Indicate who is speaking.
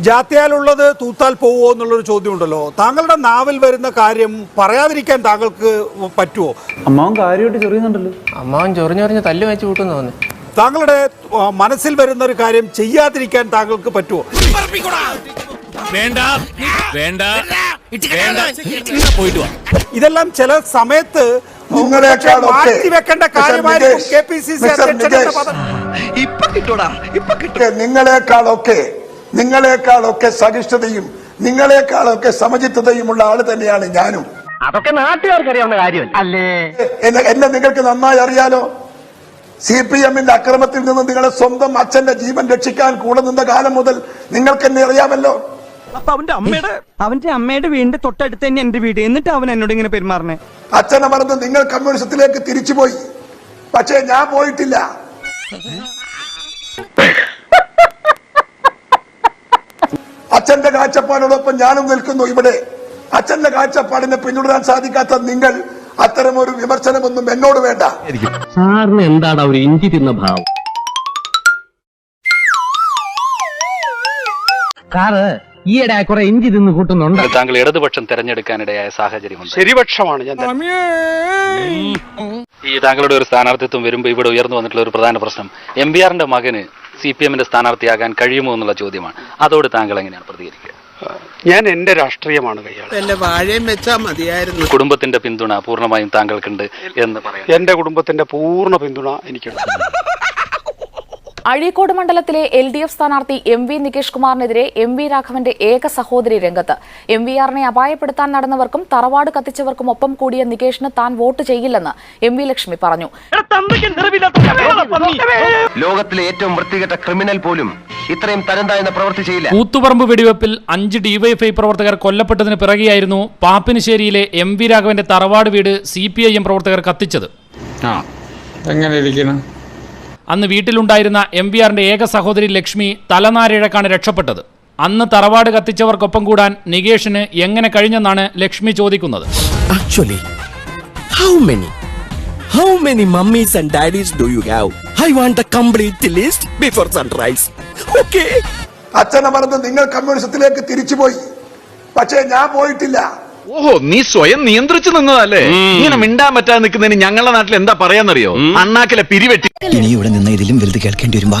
Speaker 1: ജാത്യാലുള്ളത് തൂത്താൽ പോവോ എന്നുള്ളൊരു ചോദ്യം ഉണ്ടല്ലോ താങ്കളുടെ നാവിൽ വരുന്ന കാര്യം പറയാതിരിക്കാൻ താങ്കൾക്ക് പറ്റുമോ
Speaker 2: അമ്മാവൻ കാര്യമായിട്ട് ചെറിയുന്നുണ്ടല്ലോ.
Speaker 3: അമ്മാവൻ ചൊറിഞ്ഞൊറിഞ്ഞ് തല്ല് വെച്ച് കൂട്ടുന്നു തോന്നി
Speaker 1: താങ്കളുടെ മനസ്സിൽ വരുന്ന ഒരു കാര്യം ചെയ്യാതിരിക്കാൻ താങ്കൾക്ക് പറ്റുമോ
Speaker 4: വേണ്ട വേണ്ട വേണ്ട. പോയിട്ട് വാ.
Speaker 1: ഇതെല്ലാം ചില സമയത്ത്
Speaker 5: നിങ്ങളെക്കാളൊക്കെ
Speaker 1: മാറ്റി വെക്കേണ്ട
Speaker 5: മിസ്റ്റർ
Speaker 1: കാര്യമായിരിക്കും
Speaker 5: Nikesh,
Speaker 1: K P C C
Speaker 5: mister
Speaker 1: അധ്യക്ഷന്റെ
Speaker 5: Nikesh.
Speaker 1: പദം.
Speaker 5: ഒക്കെ നിങ്ങളെക്കാളൊക്കെ നിങ്ങളെക്കാളൊക്കെ സഹിഷ്ണുതയും നിങ്ങളെക്കാളൊക്കെ സമചിത്തതയുമുള്ള ആൾ തന്നെയാണ് ഞാനും.
Speaker 6: അതൊക്കെ നാട്ടുകാർക്ക് അറിയാവുന്ന കാര്യം അല്ലേ?
Speaker 5: എന്നെ എന്നെ നിങ്ങൾക്ക് നന്നായി അറിയാലോ? സി പി എമ്മിന്റെ അക്രമത്തിൽ നിന്ന് നിങ്ങളെ സ്വന്തം അച്ഛന്റെ ജീവൻ രക്ഷിക്കാൻ കൂടെ നിന്ന കാലം മുതൽ നിങ്ങൾക്ക് എന്നെ അറിയാമല്ലോ.
Speaker 7: അപ്പൊ അവന്റെ അമ്മയുടെ അവന്റെ അമ്മയുടെ വീടിന്റെ തൊട്ടടുത്ത് തന്നെ എന്റെ വീട്. എന്നിട്ട് അവൻ എന്നോട് ഇങ്ങനെ പെരുമാറണേ?
Speaker 5: അച്ഛനെ മറന്ന് നിങ്ങൾ കമ്മ്യൂണിസത്തിലേക്ക് തിരിച്ചുപോയി. പക്ഷേ ഞാൻ പോയിട്ടില്ല. അച്ഛന്റെ കാഴ്ചപ്പാടോടൊപ്പം ഞാനും നിൽക്കുന്നു ഇവിടെ. അച്ഛന്റെ കാഴ്ചപ്പാടിനെ പിന്തുടരാൻ സാധിക്കാത്ത നിങ്ങൾ അത്തരം ഒരു വിമർശനമൊന്നും എന്നോട് വേണ്ട.
Speaker 6: സാറിന് എന്താണ് ഒരു ഇഞ്ചി തിന്ന ഭാവം? സാറ് ഈയിടെ കുറെ ഇഞ്ചി തിന്ന് കൂട്ടുന്നുണ്ട്.
Speaker 8: താങ്കൾ ഇടതുപക്ഷം തെരഞ്ഞെടുക്കാനിടയായ സാഹചര്യമുണ്ട്.
Speaker 5: ശരിപക്ഷമാണ് ഞാൻ
Speaker 8: ഈ താങ്കളുടെ ഒരു സ്ഥാനാർത്ഥിത്വം വരുമ്പോൾ ഇവിടെ ഉയർന്നു വന്നിട്ടുള്ള ഒരു പ്രധാന പ്രശ്നം. എം ബി ആറിന്റെ മകന് സി പി എമ്മിന്റെ സ്ഥാനാർത്ഥിയാകാൻ കഴിയുമോ എന്നുള്ള ചോദ്യമാണ്. അതോട് താങ്കൾ എങ്ങനെയാണ് പ്രതികരിക്കുക?
Speaker 9: ഞാൻ എന്റെ രാഷ്ട്രീയമാണ്
Speaker 3: മതിയായിരുന്നു.
Speaker 8: കുടുംബത്തിന്റെ പിന്തുണ പൂർണമായും താങ്കൾക്കുണ്ട് എന്ന് പറയാം
Speaker 9: എന്റെ കുടുംബത്തിന്റെ പൂർണ പിന്തുണ എനിക്കുണ്ട്.
Speaker 10: അഴീക്കോട് മണ്ഡലത്തിലെ എൽ ഡി എഫ് സ്ഥാനാർത്ഥി എം വി നികേഷ് കുമാറിനെതിരെ എം വി രാഘവന്റെ ഏക സഹോദരി രംഗത്ത്. എം വി ആറിനെ അപായപ്പെടുത്താൻ നടന്നവർക്കും തറവാട് കത്തിച്ചവർക്കും ഒപ്പം കൂടിയ നികേഷിന് താൻ വോട്ട് ചെയ്യില്ലെന്ന് എം വി ലക്ഷ്മി പറഞ്ഞു.
Speaker 6: ലോകത്തിലെ ഏറ്റവും വൃത്തികെട്ട ക്രിമിനൽ പോലും ഇത്രയും തരം താഴ്ന്ന പ്രവൃത്തി ചെയ്യില്ല.
Speaker 4: കൂത്തുപറമ്പ് വെടിവെപ്പിൽ അഞ്ച് ഡിവൈഎഫ്ഐ പ്രവർത്തകർ കൊല്ലപ്പെട്ടതിന് പിറകെയായിരുന്നു പാപ്പിനിശ്ശേരിയിലെ എം വി രാഘവന്റെ തറവാട് വീട് സി പി ഐ എം പ്രവർത്തകർ കത്തിച്ചത്.
Speaker 2: എങ്ങനെ ഇരിക്കണം
Speaker 4: അന്ന് വീട്ടിലുണ്ടായിരുന്ന എം വി ആറിന്റെ ഏക സഹോദരി ലക്ഷ്മി തലനാരിഴക്കാണ് രക്ഷപ്പെട്ടത്. അന്ന് തറവാട് കത്തിച്ചവർക്കൊപ്പം കൂടാൻ നികേഷിന് എങ്ങനെ കഴിഞ്ഞെന്നാണ് ലക്ഷ്മി ചോദിക്കുന്നത്.
Speaker 7: Actually how many? How many mummies and daddies do you have I want the complete list before sunrise okay
Speaker 5: അച്ഛനെ മറന്ന് നിങ്ങൾ കമ്മ്യൂണിസത്തിലേക്ക് തിരിച്ചുപോയി. പക്ഷേ ഞാൻ പോയിട്ടില്ല.
Speaker 11: ഓഹോ നീ സ്വയം നിയന്ത്രിച്ചു നിന്നതല്ലേ? ഇങ്ങനെ മിണ്ടാൻ പറ്റാതെ നിൽക്കുന്നതിന് ഞങ്ങളുടെ നാട്ടിൽ എന്താ പറയാന്നറിയോ? അണ്ണാക്കിലെ പിരിവെട്ടി
Speaker 7: ഇനി ഇവിടെ നിന്ന് ഇതിലും വലുത് കേൾക്കേണ്ടി വരുമ്പോ